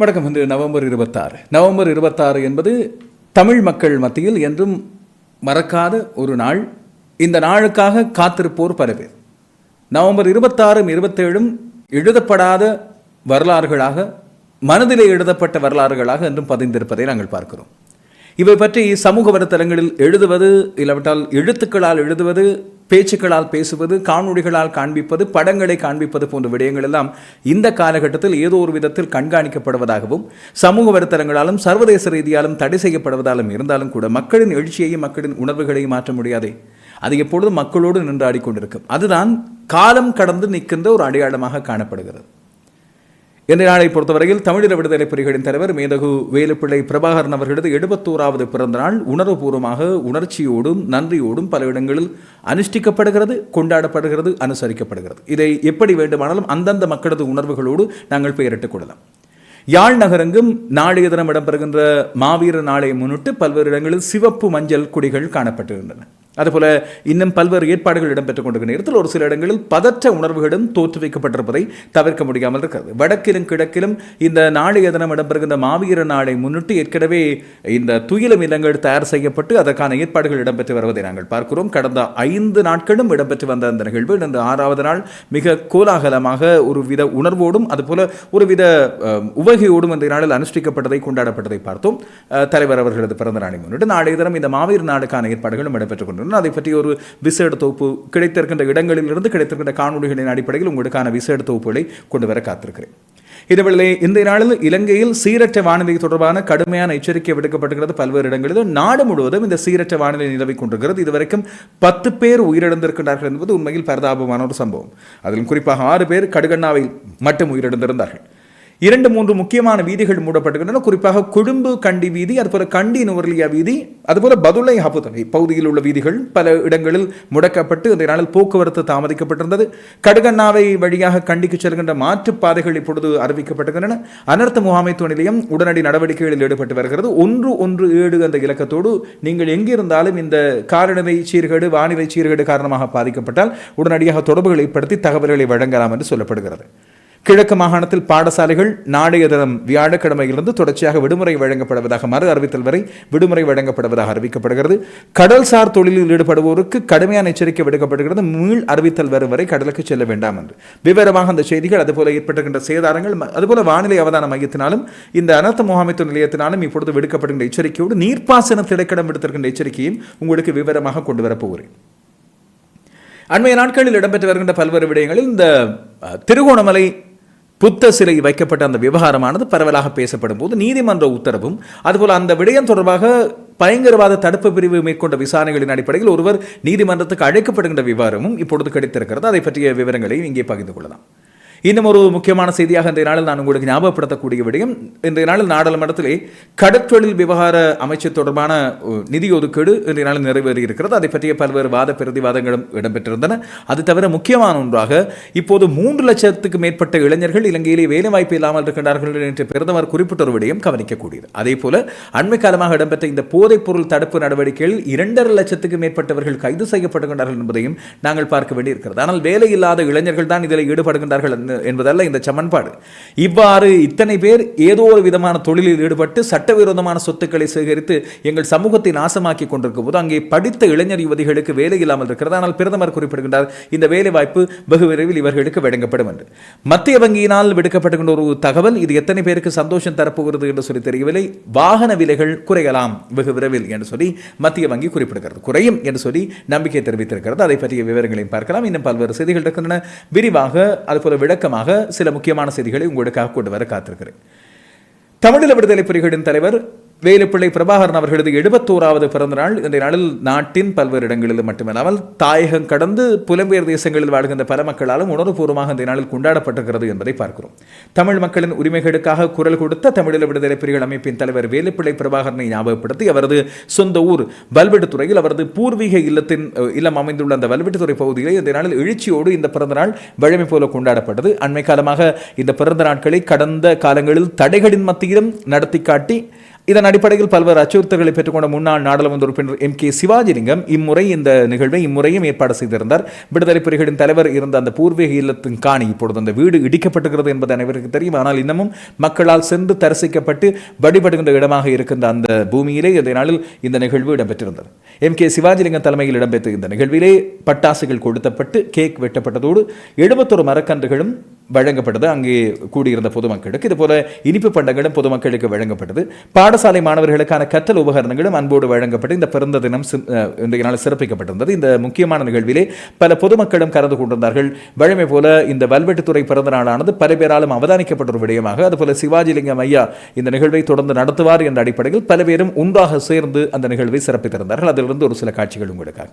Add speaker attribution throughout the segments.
Speaker 1: வணக்கம் இன்று நவம்பர் இருபத்தாறு. நவம்பர் இருபத்தாறு என்பது தமிழ் மக்கள் மத்தியில் என்றும் மறக்காத ஒரு நாள். இந்த நாளுக்காக காத்திருப்போர் பல பேர் நவம்பர் இருபத்தாறும் இருபத்தேழும் எழுதப்படாத வரலாறுகளாக மனதிலே எழுதப்பட்ட வரலாறுகளாக என்றும் பதிந்திருப்பதை நாங்கள் பார்க்கிறோம். இவை பற்றி சமூக வலைத்தளங்களில் எழுதுவது இல்லாவிட்டால் எழுத்துக்களால் எழுதுவது பேச்சுக்களால் பேசுவது காணொளிகளால் காண்பிப்பது படங்களை காண்பிப்பது போன்ற விடயங்கள் எல்லாம் இந்த காலகட்டத்தில் ஏதோ ஒரு விதத்தில் கண்காணிக்கப்படுவதாகவும் சமூக வலைத்தளங்களாலும் சர்வதேச ரீதியாலும் தடை செய்யப்படுவதாலும் இருந்தாலும் கூட மக்களின் எழுச்சியையும் மக்களின் உணர்வுகளையும் மாற்ற முடியாதே. அது எப்பொழுதும் மக்களோடு நின்றாடி கொண்டிருக்கும். அதுதான் காலம் கடந்து நிற்கின்ற ஒரு அடையாளமாக காணப்படுகிறது. இன்றைய நாளை பொறுத்தவரையில் தமிழீழ விடுதலை புலிகளின் தலைவர் மேதகு வேலுப்பிள்ளை பிரபாகரன் அவர்களது எழுபத்தோராவது பிறந்த நாள் உணர்வுபூர்வமாக உணர்ச்சியோடும் நன்றியோடும் பல இடங்களில் அனுஷ்டிக்கப்படுகிறது கொண்டாடப்படுகிறது அனுசரிக்கப்படுகிறது. இதை எப்படி வேண்டுமானாலும் அந்தந்த மக்களது உணர்வுகளோடு நாங்கள் பெயரிட்டுக் கொள்ளலாம். யாழ் நகரங்கும் நாளைய தினம் இடம்பெறுகின்ற மாவீர நாளை முன்னிட்டு பல்வேறு இடங்களில் சிவப்பு மஞ்சள் கொடிகள் காணப்பட்டிருந்தன. அதுபோல இன்னும் பல்வேறு ஏற்பாடுகள் இடம்பெற்றுக் கொண்டிருக்கிற நேரத்தில் ஒரு சில இடங்களில் பதற்ற உணர்வுகளும் தோற்றுவிக்கப்பட்டிருப்பதை தவிர்க்க முடியாமல் இருக்கிறது. வடக்கிலும் கிழக்கிலும் இந்த நாளைய தினம் இடம்பெறுகின்ற மாவீர நாளை முன்னிட்டு ஏற்கனவே இந்த துயிலும் இல்லங்கள் தயார் செய்யப்பட்டு அதற்கான ஏற்பாடுகள் இடம்பெற்று வருவதை நாங்கள் பார்க்கிறோம். கடந்த ஐந்து நாட்களும் இடம்பெற்று வந்த அந்த நிகழ்வு. இந்த ஆறாவது நாள் மிக கோலாகலமாக ஒரு வித உணர்வோடும் அதுபோல ஒரு வித உவகையோடும் இந்த நாளில் அனுஷ்டிக்கப்பட்டதை கொண்டாடப்பட்டதை பார்த்தோம். தலைவர் அவர்களது பிறந்த நாளை முன்னிட்டு நாளைய தினம் இந்த மாவீர நாளுக்கான ஏற்பாடுகளும் இடம்பெற்றுக் கொண்டிருந்தன அதை பற்றி ஒரு விசேட தொகுப்பு கிடைத்திருக்கின்ற இடங்களிலிருந்து கிடைத்திருக்கின்ற காணொலிகளின் அடிப்படையில் உங்களுக்கான விசேட தொகுப்புகளை கொண்டு வர காத்திருக்கிறேன். இதுவேளை இந்த நாளில் இலங்கையில் சீரற்ற வானிலை தொடர்பான கடுமையான எச்சரிக்கை விடுக்கப்படுகிறது பல்வேறு இடங்களிலும். நாடு முழுவதும் இந்த சீரற்ற வானிலை நிலவிக் கொண்டிருக்கிறது. இதுவரைக்கும் பத்து பேர் உயிரிழந்திருக்கிறார்கள் என்பது உண்மையில் பரிதாபமான ஒரு சம்பவம். அதிலும் குறிப்பாக ஆறு பேர் கடுகண்ணாவில் மட்டும் உயிரிழந்திருந்தார்கள். இரண்டு மூன்று முக்கியமான வீதிகள் மூடப்பட்டுகின்றன குறிப்பாக கொழும்பு கண்டி வீதி அதுபோல கண்டி நுவர்லியா வீதி அதுபோல பதுளை ஹபுதவை பகுதியில் உள்ள வீதிகள் பல இடங்களில் முடக்கப்பட்டு இந்த நாளில் போக்குவரத்து தாமதிக்கப்பட்டிருந்தது. கடுகண்ணாவை வழியாக கண்டிக்கு செல்கின்ற மாற்றுப்பாதைகள் இப்பொழுது அறிவிக்கப்பட்டுகின்றன அனர்த்த முகாமைத்துவ நிலையம் உடனடி நடவடிக்கைகளில் ஈடுபட்டு வருகிறது. ஒன்று ஒன்று ஏழு அந்த இலக்கத்தோடு நீங்கள் எங்கிருந்தாலும் இந்த காலநிலை சீர்கேடு வானிலை சீர்கேடு காரணமாக பாதிக்கப்பட்டால் உடனடியாக தொடர்புகளை ஏற்படுத்தி தகவல்களை வழங்கலாம் என்று சொல்லப்படுகிறது. கிழக்கு மாகாணத்தில் பாடசாலைகள் நாளைய தினம் வியாழக்கிழமையிலிருந்து தொடர்ச்சியாக விடுமுறை வழங்கப்படுவதாக மறு அறிவித்தல் வரை விடுமுறை வழங்கப்படுவதாக அறிவிக்கப்படுகிறது. கடல்சார் தொழிலில் ஈடுபடுவோருக்கு கடுமையான எச்சரிக்கை விடுக்கப்படுகிறது. மீள் அறிவித்தல் வரும் வரை கடலுக்கு செல்ல வேண்டாம் என்று. விவரமாக அந்த செய்திகள் அதுபோல ஏற்பட்டிருக்கின்ற சேதாரங்கள் அதுபோல வானிலை அவதான மையத்தினாலும் இந்த அனர்த்த முகாமைத்துவ நிலையத்தினாலும் இப்பொழுது விடுக்கப்படுகின்ற எச்சரிக்கையோடு நீர்ப்பாசன திணைக்களம் விடுத்திருக்கின்ற எச்சரிக்கையும் உங்களுக்கு விவரமாக கொண்டு வரப்போகிறேன் அண்மைய நாட்களில் இடம்பெற்று வருகின்ற பல்வேறு விடயங்களில் இந்த திருகோணமலை புத்த சிலை வைக்கப்பட்ட அந்த விவகாரமானது பரவலாக பேசப்படும் போது நீதிமன்ற உத்தரவும் அதுபோல அந்த விடயம் தொடர்பாக பயங்கரவாத தடுப்பு பிரிவு மேற்கொண்ட விசாரணைகளின் அடிப்படையில் ஒருவர் நீதிமன்றத்துக்கு அழைக்கப்படுகின்ற விவரமும் இப்பொழுது கிடைத்திருக்கிறது. அதை பற்றிய விவரங்களை இங்கே பகிர்ந்து கொள்ளலாம். இன்னும் ஒரு முக்கியமான செய்தியாக இன்றைய நாளில் நான் உங்களுக்கு ஞாபகப்படுத்தக்கூடிய விடயம். இன்றைய நாளில் நாடாளுமன்றத்திலே கடற்தொழில் விவகார அமைச்சர் தொடர்பான நிதி ஒதுக்கீடு இன்றைய நாளில் நிறைவேறி இருக்கிறது அதை பற்றிய பல்வேறு வாத பிரதிவாதங்களும் இடம்பெற்றிருந்தன. அது தவிர முக்கியமான ஒன்றாக இப்போது மூன்று லட்சத்துக்கு மேற்பட்ட இளைஞர்கள் இலங்கையிலே வேலைவாய்ப்பு இல்லாமல் இருக்கின்றார்கள் என்று பிரதமர் குறிப்பிட்ட ஒரு விடயம் கவனிக்கக்கூடியது. அதே போல அண்மை காலமாக இடம்பெற்ற இந்த போதைப்பொருள் தடுப்பு நடவடிக்கையில் இரண்டரை லட்சத்துக்கு மேற்பட்டவர்கள் கைது செய்யப்படுகின்றார்கள் என்பதையும் நாங்கள் பார்க்க வேண்டியிருக்கிறது. ஆனால் வேலை இல்லாத இளைஞர்கள் தான் இதில் ஈடுபடுகின்றார்கள் என்பதல்ல இந்த சமன்பாடு. இவ்வாறு இத்தனை பேர் ஏதோ ஒரு விதமான தொழிலில் ஈடுபட்டு சட்டவிரோதமான சொத்துக்களை சேகரித்து எங்கள் சமூகத்தை நாசமாக்கி கொண்டிருக்கும் போது அங்கே படித்த இளைஞர் யுவதிகளுக்கு வேலை இல்லாமல் இருக்கிறது. ஆனால் பிரதமர் குறிப்பிடுகின்றார் இந்த வேலை வாய்ப்பு வெகு விரைவில் இவர்களுக்கு வழங்கப்படும் என்று. மத்திய வங்கியினால் விடுக்கப்பட்டுகின்ற ஒரு தகவல் இது எத்தனை பேருக்கு சந்தோஷம் தரப்போகிறது என்று சொல்லி தெரியவில்லை. வாகன விலைகள் குறையலாம் வெகு விரைவில் என்று சொல்லி மத்திய வங்கி குறிப்பிடுகிறது. குறையும் என்று சொல்லி நம்பிக்கை தெரிவித்திருக்கிறது. அதை பற்றிய விவரங்களையும் பார்க்கலாம். இன்னும் பல்வேறு செய்திகள் இருக்கின்றன. விரிவாக அதுபோல விளக்கமாக சில முக்கியமான செய்திகளை உங்களுக்காக கொண்டு வர காத்திருக்கிறேன். தமிழீழ விடுதலை புலிகளின் தலைவர் வேலுப்பிள்ளை பிரபாகரன் அவர்களது எழுபத்தோராவது பிறந்த நாள் இந்த நாளில் நாட்டின் பல்வேறு இடங்களிலும் மட்டுமல்லாமல் தாயகம் கடந்து புலம்பெயர் தேசங்களில் வாழ்கின்ற பல மக்களாலும் உணர்வுபூர்வமாக இந்த நாளில் கொண்டாடப்பட்டிருக்கிறது என்பதை பார்க்கிறோம். தமிழ் மக்களின் உரிமைகளுக்காக குரல் கொடுத்த தமிழீழ விடுதலை புலிகள் அமைப்பின் தலைவர் வேலுப்பிள்ளை பிரபாகரனை ஞாபகப்படுத்தி அவரது சொந்த ஊர் வல்வெட்டுத்துறையில் அவரது பூர்வீக இல்லத்தின் இல்லம் அமைந்துள்ள அந்த வல்வெட்டுத்துறை பகுதியிலே இந்த நாளில் எழுச்சியோடு இந்த பிறந்த நாள் வழமை போல கொண்டாடப்பட்டது. அண்மை காலமாக இந்த பிறந்த நாட்களை கடந்த காலங்களில் தடைகளின் மத்தியிலும் நடத்தி காட்டி இதன் அடிப்படையில் பல்வேறு அச்சுறுத்தல்களை பெற்றுக்கொண்ட முன்னாள் நாடாளுமன்ற உறுப்பினர் எம் கே சிவாஜிலிங்கம் இம்முறை இந்த நிகழ்வை இம்முறையும் ஏற்பாடு செய்திருந்தார். விடுதலை புலிகளின் தலைவர் இருந்த அந்த பூர்வீக இல்லத்தின் காணி இப்பொழுது அந்த வீடு இடிக்கப்பட்டுகிறது என்பது அனைவருக்கு தெரியும். ஆனால் இன்னமும் மக்களால் சென்று தரிசிக்கப்பட்டு வழிபடுகின்ற இடமாக இருக்கின்ற அந்த பூமியிலே இந்த நாளில் இந்த நிகழ்வு இடம்பெற்றிருந்தது. எம் கே சிவாஜிலிங்கம் தலைமையில் இடம்பெற்ற இந்த நிகழ்விலே பட்டாசுகள் கொளுத்தப்பட்டு கேக் வெட்டப்பட்டதோடு எழுபத்தொரு மரக்கன்றுகளும் வழங்கப்பட்டது அங்கே கூடியிருந்த பொதுமக்களுக்கு. இதுபோல இனிப்பு பண்டங்களும் பொதுமக்களுக்கு வழங்கப்பட்டது பாடசாலை மாணவர்களுக்கான கற்றல் உபகரணங்களும் அன்போடு வழங்கப்பட்டு இந்த பிறந்த தினம் இன்றைய நாள் சிறப்பிக்கப்பட்டிருந்தது. இந்த முக்கியமான நிகழ்விலே பல பொதுமக்களும் கலந்து கொண்டிருந்தார்கள். வழமை போல இந்த வல்வெட்டுத்துறை பிறந்த நாளானது பல பேராலும் அவதானிக்கப்பட்ட ஒரு விடயமாக அதுபோல சிவாஜிலிங்கம் ஐயா இந்த நிகழ்வை தொடர்ந்து நடத்துவார் என்ற அடிப்படையில் பல பேரும் ஒன்றாக சேர்ந்து அந்த நிகழ்வை சிறப்பித்திருந்தார்கள். அதிலிருந்து ஒரு சில காட்சிகள் உங்களுக்காக.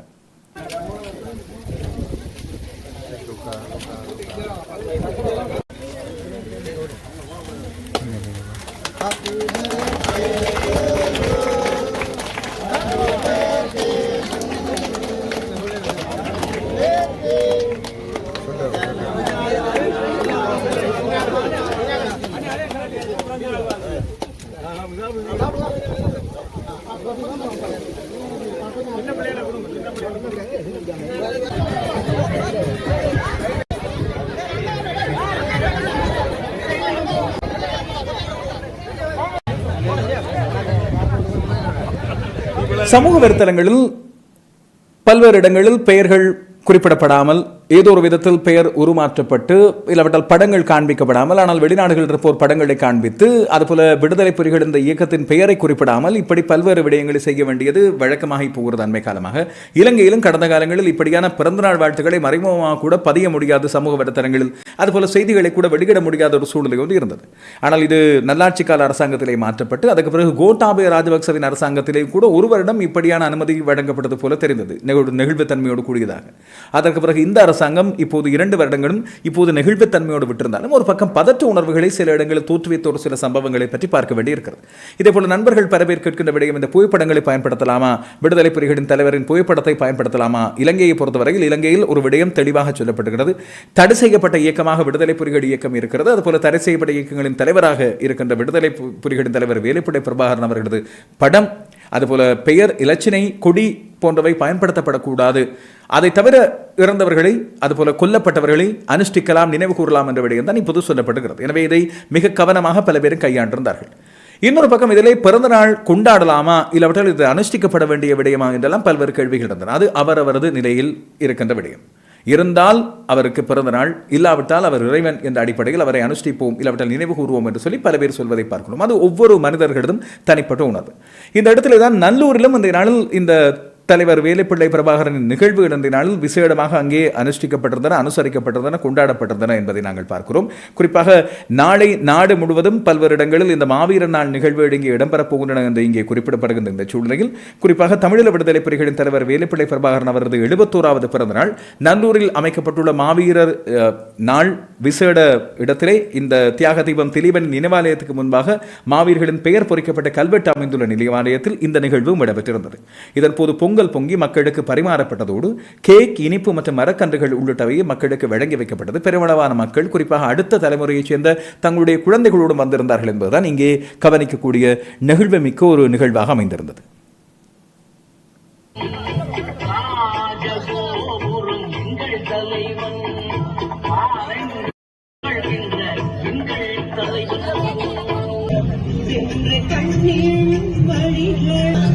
Speaker 1: சமூக வலைத்தளங்களில் பல்வேறு இடங்களில் பெயர்கள் குறிப்பிடப்படாமல் ஏதோ ஒரு விதத்தில் பெயர் உருமாற்றப்பட்டு இல்லாவிட்டால் படங்கள் காண்பிக்கப்படாமல் ஆனால் வெளிநாடுகளில் இருப்போர் படங்களை காண்பித்து அதுபோல விடுதலை புலிகள் இந்த இயக்கத்தின் பெயரை குறிப்பிடாமல் இப்படி பல்வேறு விடயங்களை செய்ய வேண்டியது வழக்கமாகி போகிறது அண்மை காலமாக. இலங்கையிலும் கடந்த காலங்களில் இப்படியான பிறந்தநாள் வாழ்த்துக்களை மறைமுகமாக கூட பதிய முடியாது சமூக வலைத்தளங்களில் அதுபோல செய்திகளை கூட வெளியிட முடியாத ஒரு சூழ்நிலை வந்து இருந்தது. ஆனால் இது நல்லாட்சி கால அரசாங்கத்திலே மாற்றப்பட்டு அதுக்கு பிறகு கோட்டாபய ராஜபக்சவின் அரசாங்கத்திலேயும் கூட ஒரு வருடம் இப்படியான அனுமதி வழங்கப்பட்டது போல தெரிந்தது நெகிழ்- நெகிழ்வுத்தன்மையோடு கூடியதாக. அதற்கு பிறகு இந்த அரசு அரசாங்கம் இப்போது இரண்டு வருடங்களும் இப்போது நெகிழ்வுத்தன்மையோடு விட்டிருந்தாலும் ஒரு பக்கம் பதற்ற உணர்வுகளை சில இடங்களில் தோற்றுவித்த ஒரு சில சம்பவங்களை பற்றி பார்க்க வேண்டியிருக்கிறது. இதே போல நண்பர்கள் பல கேட்கின்ற விடயம் இந்த புகைப்படங்களை பயன்படுத்தலாமா? விடுதலை புலிகளின் தலைவரின் புகைப்படத்தை பயன்படுத்தலாமா? இலங்கையை பொறுத்தவரையில் இலங்கையில் ஒரு விடயம் தெளிவாக சொல்லப்படுகிறது தடை செய்யப்பட்ட இயக்கமாக விடுதலை புலிகள் இயக்கம் இருக்கிறது. அதுபோல தடை செய்யப்பட்ட இயக்கங்களின் தலைவராக இருக்கின்ற விடுதலை புலிகளின் தலைவர் வேலுப்பிள்ளை பிரபாகரன் அவர்களது படம் அதுபோல பெயர் இலச்சினை கொடி போன்றவை பயன்படுத்தப்படக்கூடாது. அதை தவிர இறந்தவர்களை அதுபோல கொல்லப்பட்டவர்களை அனுஷ்டிக்கலாம் நினைவு கூறலாம் என்ற விடயம் தான் இப்போது சொல்லப்படுகிறது எனவே இதை மிக கவனமாக பல பேரும் கையாண்டிருந்தார்கள். இன்னொரு பக்கம் இதிலே பிறந்த நாள் கொண்டாடலாமா இல்லாவிட்டால் இது அனுஷ்டிக்கப்பட வேண்டிய விடயமா என்றெல்லாம் பல்வேறு கேள்விகள் இருந்தன. அது அவரவரது நிலையில் இருக்கின்ற விடயம். இருந்தால் அவருக்கு பிறந்த நாள் இல்லாவிட்டால் அவர் இறைவன் என்ற அடிப்படையில் அவரை அனுஷ்டிப்போம் இல்லாவிட்டால் நினைவு கூறுவோம் என்று சொல்லி பல பேர் சொல்வதை பார்க்கணும் அது ஒவ்வொரு மனிதர்களிடம் தனிப்பட்ட உணர்வு. இந்த இடத்துல தான் நல்லூரிலும் இந்த நாளில் இந்த தலைவர் வேலுப்பிள்ளை பிரபாகரனின் நிகழ்வு இன்றைய நாளில் விசேடமாக அங்கே அனுஷ்டிக்கப்பட்டிருந்தன அனுசரிக்கப்பட்டிருந்தன கொண்டாடப்பட்டிருந்தன என்பதை நாங்கள் பார்க்கிறோம். குறிப்பாக நாளை நாடு முழுவதும் பல்வேறு இடங்களில் இந்த மாவீரர் நாள் நிகழ்வு இங்கே இடம்பெறப் போகின்றன என்று இங்கே குறிப்பிடப்படுகின்ற இந்த சூழ்நிலையில் குறிப்பாக தமிழீழ விடுதலை புலிகளின் தலைவர் வேலுப்பிள்ளை பிரபாகரன் அவரது எழுபத்தோராவது பிறந்த நாள் நல்லூரில் அமைக்கப்பட்டுள்ள மாவீரர் அஹ், நாள் விசேட இடத்திலே இந்த தியாக தீபம் திலீபன் நினைவாலயத்துக்கு முன்பாக மாவீரர்களின் பெயர் பொறிக்கப்பட்ட கல்வெட்டு அமைந்துள்ள நினைவாலயத்தில் இந்த நிகழ்வும் இடம்பெற்றிருந்தது. இதன் போது பொங்கல் பொங்கி மக்களுக்கு பரிமாறப்பட்டதோடு கேக் இனிப்பு மற்றும் மரக்கன்றுகள் உள்ளிட்டவை மக்களுக்கு வழங்கி வைக்கப்பட்டது பெருமளவான மக்கள் குறிப்பாக அடுத்த தலைமுறையைச் சேர்ந்த தங்களுடைய குழந்தைகளோடு வந்திருந்தார்கள் என்பதுதான் இங்கே கவனிக்கக்கூடிய நெகிழ்வு மிக்க ஒரு நிகழ்வாக அமைந்திருந்தது
Speaker 2: கண்ணீர் வழிகள்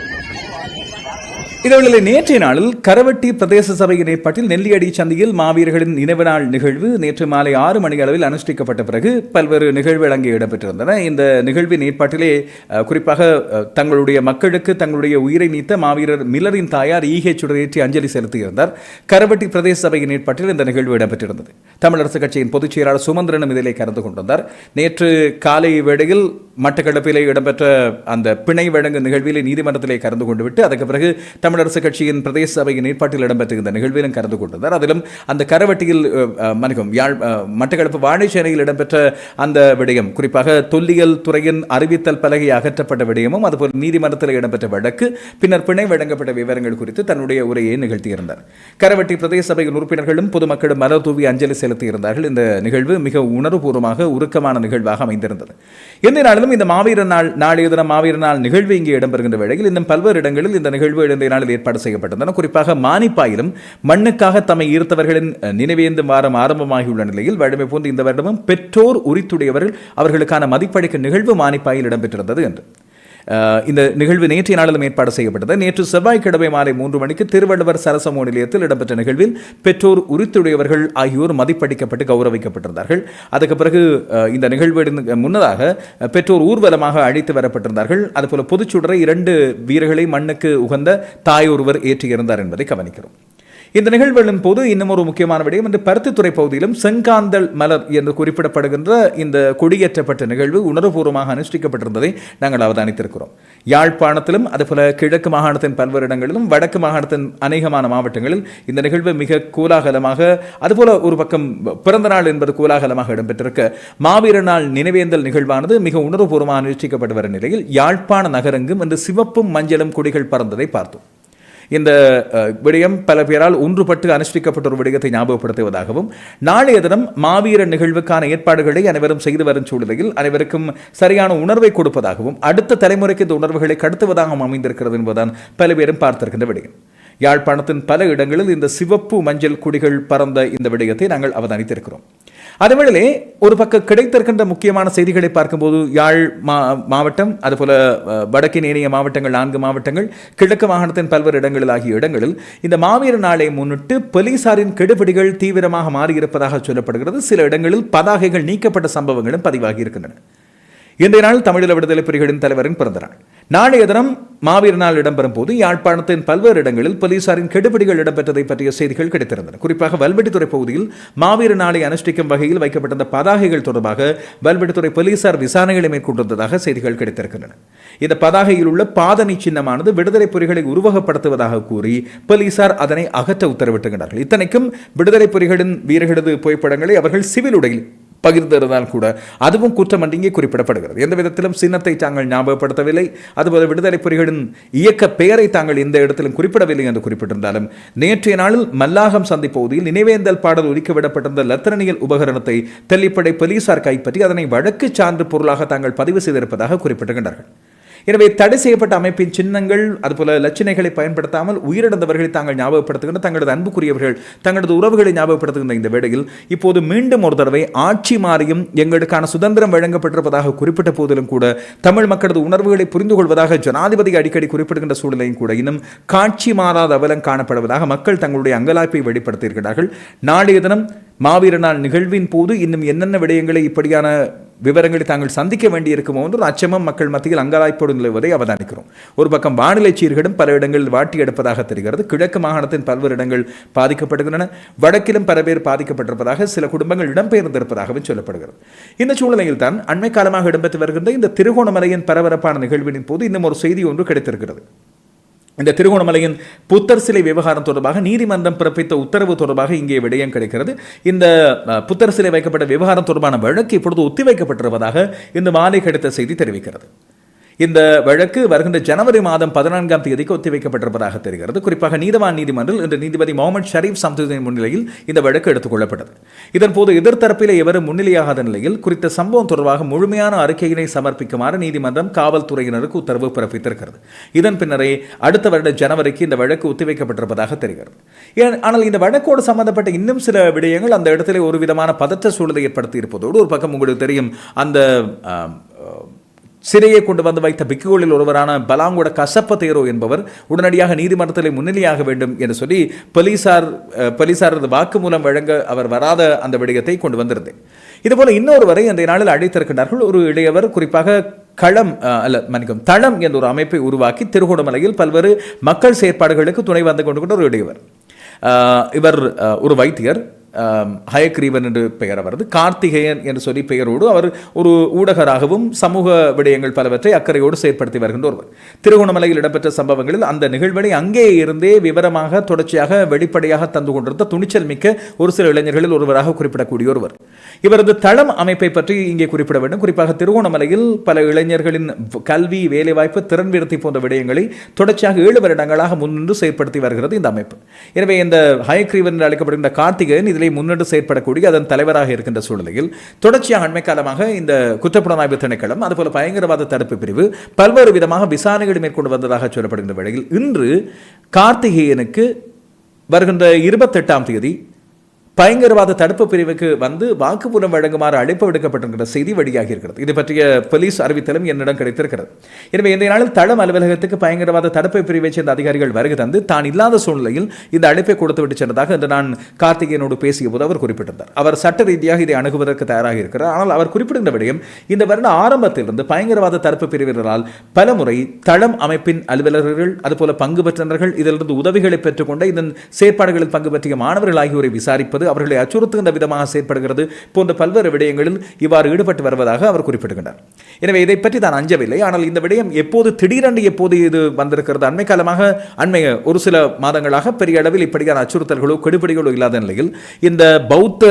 Speaker 1: இதேவேளை நேற்றைய நாளில் கரவட்டி பிரதேச சபையின் ஏற்பாட்டில் நெல்லியடி சந்தையில் மாவீரர்களின் நினைவு நாள் நிகழ்வு நேற்று மாலை ஆறு மணி அளவில் அனுஷ்டிக்கப்பட்ட பிறகு பல்வேறு நிகழ்வுகள் அங்கே இடம்பெற்றிருந்தன. இந்த நிகழ்வின் ஏற்பாட்டிலே குறிப்பாக தங்களுடைய மக்களுக்கு தங்களுடைய உயிரை நீத்த மாவீரர் மில்லரின் தாயார் ஈகே சுடரேற்றி அஞ்சலி செலுத்தியிருந்தார். கரவட்டி பிரதேச சபையின் ஏற்பாட்டில் இந்த நிகழ்வு இடம்பெற்றிருந்தது. தமிழரசு கட்சியின் பொதுச் செயலாளர் சுமந்திரனும் இதிலே கலந்து கொண்டிருந்தார். நேற்று காலை வேளையில் மட்டக்களப்பிலே இடம்பெற்ற அந்த பிணை வழங்கும் நிகழ்விலே நீதிமன்றத்திலே கலந்து கொண்டு விட்டு அதுக்கு பிறகு தமிழரசு கட்சியின் பிரதேச சபையின் ஏற்பாட்டில் இடம்பெற்ற இந்த நிகழ்விலும் கலந்து கொண்டிருந்தார். அதிலும் அந்த கரவட்டியில் மன்னிக்கும் யாழ் மட்டக்களப்பு வாழைச்சேனையில் இடம்பெற்ற அந்த விடயம் குறிப்பாக தொல்லியல் துறையின் அறிவித்தல் பலகை அகற்றப்பட்ட விடயமும் அதுபோல் நீதிமன்றத்தில் இடம்பெற்ற வழக்கு பின்னர் பிணை வழங்கப்பட்ட விவரங்கள் குறித்து தன்னுடைய உரையை நிகழ்த்தியிருந்தார். கரவட்டி பிரதேச சபையின் உறுப்பினர்களும் பொதுமக்களும் மலர் தூவி அஞ்சலி செலுத்தியிருந்தார்கள். இந்த நிகழ்வு மிக உணர்வுபூர்வமாக உருக்கமான நிகழ்வாக அமைந்திருந்தது. எந்த நாளிலும் இந்த மாவீர நாள் நாளைய தினம் மாவீர நாள் நிகழ்வு இங்கே இடம்பெறுகின்ற வேளையில் இன்னும் பல்வேறு இடங்களில் இந்த நிகழ்வு இழந்த நாளில் ஏற்பாடு செய்யப்பட்டிருந்தன. குறிப்பாக மானிப்பாயிலும் மண்ணுக்காக தம்மை ஈர்த்தவர்களின் நினைவேந்தும் வாரம் ஆரம்பமாகியுள்ள நிலையில் வழமை போன்று இந்த வருடமும் பெற்றோர் உரித்துடையவர்கள் அவர்களுக்கான மதிப்பளிக்கும் நிகழ்வு மானிப்பாயில் இடம்பெற்றிருந்தது என்று. இந்த நிகழ்வு நேற்றைய நாளிலும் ஏற்பாடு செய்யப்பட்டது. நேற்று செவ்வாய்க்கிழமை மாலை மூன்று மணிக்கு திருவள்ளுவர் சரசமோ நிலையத்தில் இடம்பெற்ற நிகழ்வில் பெற்றோர் உரித்துடையவர்கள் ஆகியோர் மதிப்பளிக்கப்பட்டு கௌரவிக்கப்பட்டிருந்தார்கள். அதுக்கு பிறகு இந்த நிகழ்வு முன்னதாக பெற்றோர் ஊர்வலமாக அழைத்து வரப்பட்டிருந்தார்கள். அதுபோல பொதுச்சுடரை இரண்டு வீரர்களை மண்ணுக்கு உகந்த தாய் ஒருவர் ஏற்றியிருந்தார் என்பதை கவனிக்கிறோம். இந்த நிகழ்வுகளின் போது இன்னும் ஒரு முக்கியமான விடயம் இந்த பருத்தித்துறை பகுதியிலும் செங்காந்தல் மலர் என்று குறிப்பிடப்படுகின்ற இந்த கொடியேற்றப்பட்ட நிகழ்வு உணர்வுபூர்வமாக அனுஷ்டிக்கப்பட்டிருந்ததை நாங்கள் அவதானித்திருக்கிறோம். யாழ்ப்பாணத்திலும் அதுபோல கிழக்கு மாகாணத்தின் பல்வேறு இடங்களிலும் வடக்கு மாகாணத்தின் அநேகமான மாவட்டங்களில் இந்த நிகழ்வு மிக கோலாகலமாக அதுபோல ஒரு பக்கம் பிறந்த நாள் என்பது கோலாகலமாக இடம்பெற்றிருக்க. மாவீர நாள் நினைவேந்தல் நிகழ்வானது மிக உணர்வுபூர்வமாக அனுஷ்டிக்கப்பட்டு வரும் நிலையில் யாழ்ப்பாண நகரெங்கும் இந்த சிவப்பும் மஞ்சளும் கொடிகள் பறந்ததை பார்த்தோம். இந்த விடயம் பல பேரால் ஒன்றுபட்டு அனுஷ்டிக்கப்பட்ட ஒரு விடயத்தை ஞாபகப்படுத்துவதாகவும் நாளைய தினம் மாவீர நிகழ்வுக்கான ஏற்பாடுகளை அனைவரும் செய்து வரும் சூழ்நிலையில் அனைவருக்கும் சரியான உணர்வை கொடுப்பதாகவும் அடுத்த தலைமுறைக்கு இந்த உணர்வுகளை கடத்துவதாகவும் அமைந்திருக்கிறது என்பதுதான் பல பேரும் பார்த்திருக்கின்ற விடயம். யாழ்ப்பாணத்தின் பல இடங்களில் இந்த சிவப்பு மஞ்சள் குடிகள் பறந்த இந்த விடயத்தை நாங்கள் அவதானித்திருக்கிறோம். அதேவேளை ஒரு பக்கம் கிடைத்திருக்கின்ற முக்கியமான செய்திகளை பார்க்கும்போது யாழ் மா மாவட்டம் அதுபோல வடக்கின் ஏனைய மாவட்டங்கள் நான்கு மாவட்டங்கள் கிழக்கு மாகாணத்தின் பல்வேறு இடங்களில் ஆகிய இடங்களில் இந்த மாவீர நாளை முன்னிட்டு போலீசாரின் கெடுபிடிகள் தீவிரமாக மாறியிருப்பதாக சொல்லப்படுகிறது. சில இடங்களில் பதாகைகள் நீக்கப்பட்ட சம்பவங்களும் பதிவாகி இருக்கின்றன. இன்றைய நாள் தமிழீழ விடுதலை புலிகளின் தலைவரின் பிறந்த நாள். நாளைய தினம் மாவீர நாள் இடம்பெறும் போது யாழ்ப்பாணத்தின் பல்வேறு இடங்களில் போலீசாரின் கெடுபிடிகள் இடம்பெற்றதை பற்றிய செய்திகள் கிடைத்திருந்தன. குறிப்பாக வல்வெட்டித்துறை பகுதியில் மாவீர நாளை அனுஷ்டிக்கும் வகையில் வைக்கப்பட்டிருந்த பதாகைகள் தொடர்பாக வல்வெட்டித்துறை போலீசார் விசாரணைகளை மேற்கொண்டிருந்ததாக செய்திகள் கிடைத்திருக்கின்றன. இந்த பதாகையில் உள்ள பாதனை சின்னமானது விடுதலை புலிகளை உருவகப்படுத்துவதாக கூறி போலீசார் அதனை அகற்ற உத்தரவிட்டுகிறார்கள் இத்தனைக்கும் விடுதலை புலிகளின் வீரர்களது புகைப்படங்களை அவர்கள் சிவில் உடையில் பகிர்ந்திருந்தால் கூட அதுவும் குற்றம் என்று இங்கே குறிப்பிடப்படுகிறது. எந்த விதத்திலும் சின்னத்தை தாங்கள் ஞாபகப்படுத்தவில்லை. அதுபோல விடுதலை புலிகளின் இயக்க பெயரை தாங்கள் எந்த இடத்திலும் குறிப்பிடவில்லை என்று குறிப்பிட்டிருந்தாலும் நேற்றைய நாளில் மல்லாகம் சந்தை பகுதியில் நினைவேந்தல் பாடல் ஒதுக்கி விடப்பட்டிருந்த லத்திரனியல் உபகரணத்தை தெல்லிப்படை போலீசார் கைப்பற்றி அதனை வழக்கு சான்று பொருளாக தாங்கள் பதிவு செய்திருப்பதாக குறிப்பிட்டிருக்கின்றார்கள். எனவே தடை செய்யப்பட்ட அமைப்பின் சின்னங்கள் அதுபோல லட்சணைகளை பயன்படுத்தாமல் உயிரிழந்தவர்களை தாங்கள் ஞாபகப்படுத்துகின்ற தங்களது அன்புக்குரியவர்கள் தங்களது உறவுகளை ஞாபகப்படுத்துகின்ற இந்த வேளையில். இப்போது மீண்டும் ஒரு தடவை ஆட்சி மாறியும் எங்களுக்கான சுதந்திரம் வழங்கப்பட்டிருப்பதாக குறிப்பிட்ட போதிலும் கூட தமிழ் மக்களது உணர்வுகளை புரிந்து கொள்வதாக ஜனாதிபதி அடிக்கடி குறிப்பிடுகின்ற சூழ்நிலையும் கூட இன்னும் காட்சி மாறாத அவலம் காணப்படுவதாக மக்கள் தங்களுடைய அங்கலாய்ப்பை வெளிப்படுத்தியிருக்கிறார்கள். நாளைய தினம் மாவீர நாள் நிகழ்வின் போது இன்னும் என்னென்ன விடயங்களை இப்படியான விவரங்களை தாங்கள் சந்திக்க வேண்டியிருக்குமோ என்று ஒரு அச்சமும் மக்கள் மத்தியில் அங்கலாய்ப்போடு நிலவுவதை அவதானிக்கிறோம். ஒரு பக்கம் வானிலை சீர்கேடும் பல இடங்களில் வாட்டி எடுப்பதாக தெரிகிறது. கிழக்கு மாகாணத்தின் பல்வேறு இடங்கள் பாதிக்கப்படுகின்றன. வடக்கிலும் பல பேர் பாதிக்கப்பட்டிருப்பதாக சில குடும்பங்கள் இடம்பெயர்ந்திருப்பதாகவும் சொல்லப்படுகிறது. இந்த சூழ்நிலையில் தான் அண்மை காலமாக இடம்பெற்று வருகின்ற இந்த திருகோணமலையின் பரபரப்பான நிகழ்வின் போது இன்னும் ஒரு செய்தி ஒன்று கிடைத்திருக்கிறது. இந்த திருகோணமலையின் புத்தர் சிலை விவகாரம் தொடர்பாக நீதிமன்றம் பிறப்பித்த உத்தரவு தொடர்பாக இங்கே விடயம் கிடைக்கிறது. இந்த புத்தர் சிலை வைக்கப்பட்ட விவகாரம் தொடர்பான வழக்கு இப்பொழுது ஒத்திவைக்கப்பட்டிருப்பதாக இந்த மாலை கிடைத்த செய்தி தெரிவிக்கிறது. இந்த வழக்கு வருகின்ற ஜனவரி மாதம் பதினான்காம் தேதிக்கு ஒத்திவைக்கப்பட்டிருப்பதாக தெரிகிறது. குறிப்பாக நீதவான் நீதிமன்றில் இன்று நீதிபதி முகமது ஷரீப் சம்துதீன் முன்னிலையில் இந்த வழக்கு எடுத்துக் கொள்ளப்பட்டது இதன்போது எதிர்த்தரப்பிலே எவரும் முன்னிலையாகாத நிலையில் குறித்த சம்பவம் தொடர்பாக முழுமையான அறிக்கையினை சமர்ப்பிக்குமாறு நீதிமன்றம் காவல்துறையினருக்கு உத்தரவு பிறப்பித்திருக்கிறது. இதன் பின்னரே அடுத்த வருட ஜனவரிக்கு இந்த வழக்கு ஒத்திவைக்கப்பட்டிருப்பதாக தெரிகிறது. ஏன் ஆனால் இந்த வழக்கோடு சம்பந்தப்பட்ட இன்னும் சில விடயங்கள் அந்த இடத்திலே ஒரு விதமான பதற்ற சூழலை ஏற்படுத்தி இருப்பதோடு ஒரு பக்கம் உங்களுக்கு தெரியும் அந்த சிறையை கொண்டு வந்து வைத்த பிக்குகளில் ஒருவரான பலாங்குட கசப்ப தேரோ என்பவர் உடனடியாக நீதிமன்றத்தில் முன்னிலையாக வேண்டும் என்று சொல்லி போலீசார் அஹ், போலீசாரது வாக்குமூலம் வழங்க அவர் வராத அந்த விடயத்தை கொண்டு வந்திருந்தேன். இதுபோல இன்னொருவரை அந்த நாளில் அழைத்திருக்கின்றார்கள். ஒரு இளையவர் குறிப்பாக களம் அல்ல மன்னிக்கும் தளம் என்ற ஒரு அமைப்பை உருவாக்கி திருகோணமலையில் பல்வேறு மக்கள் செயற்பாடுகளுக்கு துணை வந்து கொண்டு கொண்ட ஒரு இளையவர். இவர் ஒரு வைத்தியர். ஹயக்ரீவன் என்று பெயர் அவரது கார்த்திகேயன் என்று சொல்லி பெயரோடு அவர் ஒரு ஊடகராகவும் சமூக விடயங்கள் பலவற்றை அக்கறையோடு செயற்படுத்தி வருகின்ற ஒருவர். திருகோணமலையில் இடம்பெற்ற சம்பவங்களில் அந்த நிகழ்வினை அங்கே இருந்தே விவரமாக தொடர்ச்சியாக வெளிப்படையாக தந்து கொண்டிருந்த துணிச்சல் மிக்க ஒரு சில இளைஞர்களில் ஒருவராக குறிப்பிடக்கூடிய ஒருவர். இவரது தளம் அமைப்பை பற்றி இங்கே குறிப்பிட வேண்டும். குறிப்பாக திருகோணமலையில் பல இளைஞர்களின் கல்வி வேலைவாய்ப்பு திறன் விருத்தி போன்ற விடயங்களை தொடர்ச்சியாக ஏழு வருடங்களாக முன்னின்று செயற்படுத்தி வருகிறது இந்த அமைப்பு. எனவே இந்த ஹயக்ரீவன் என்று அழைக்கப்படுகின்ற கார்த்திகேயன் இதிலே முன்னின்று செயற்படக்கூடிய அதன் தலைவராக இருக்கின்ற சூழ்நிலையில் தொடர்ச்சியாக அண்மை காலமாக இந்த குற்றப்புலனாய்வு திணைக்களம் அதுபோல பயங்கரவாத தடுப்பு பிரிவு பல்வேறு விதமாக விசாரணைகளை மேற்கொண்டு வந்ததாக சொல்லப்படுகின்ற வேளையில் இன்று கார்த்திகேயனுக்கு வருகின்ற இருபத்தெட்டாம் தேதி பயங்கரவாத தடுப்பு பிரிவுக்கு வந்து வாக்குமூலம் வழங்குமாறு அழைப்பு விடுக்கப்பட்டிருக்கிற செய்தி வெளியாகி இருக்கிறது. இது பற்றிய போலீஸ் அறிவித்தலும் என்னிடம் கிடைத்திருக்கிறது. எனவே இன்றைய நாளில் தளம் அலுவலகத்துக்கு பயங்கரவாத தடுப்பு பிரிவைச் சேர்ந்த அதிகாரிகள் வருகை தந்து தான் இல்லாத சூழ்நிலையில் இந்த அழைப்பை கொடுத்து விட்டு சென்றதாக இன்று நான் கார்த்திகேயனோடு பேசிய போது அவர் குறிப்பிட்டிருந்தார். அவர் சட்ட ரீதியாக இதை அணுகுவதற்கு தயாராக இருக்கிறார். ஆனால் அவர் குறிப்பிடுகிற விடயம் இந்த வருட ஆரம்பத்திலிருந்து பயங்கரவாத தடுப்பு பிரிவினரால் பலமுறை தளம் அமைப்பின் அலுவலர்கள் அதுபோல பங்கு பெற்றவர்கள் இதிலிருந்து உதவிகளை பெற்றுக்கொண்ட இதன் செயற்பாடுகளில் பங்கு பற்றிய மாணவர்கள் ஆகியோரை விசாரிப்பது அவர்களை அச்சுறுத்துகின்ற விதமாக செயற்படுகிறது போன்ற பல்வேறு விடயங்களில் இவ்வாறு ஈடுபட்டு வருவதாக அவர் குறிப்பிடுகின்றார். எனவே இதை பற்றி தான் அஞ்சவில்லை. ஆனால் இந்த விடயம் எப்போது திடீரென்று எப்போது இது வந்திருக்கிறது? அண்மை காலமாக அண்மைய ஒரு சில மாதங்களாக பெரிய அளவில் இப்படியான அச்சுறுத்தல்களோ கெடுபிடிகளோ இல்லாத நிலையில் இந்த பௌத்த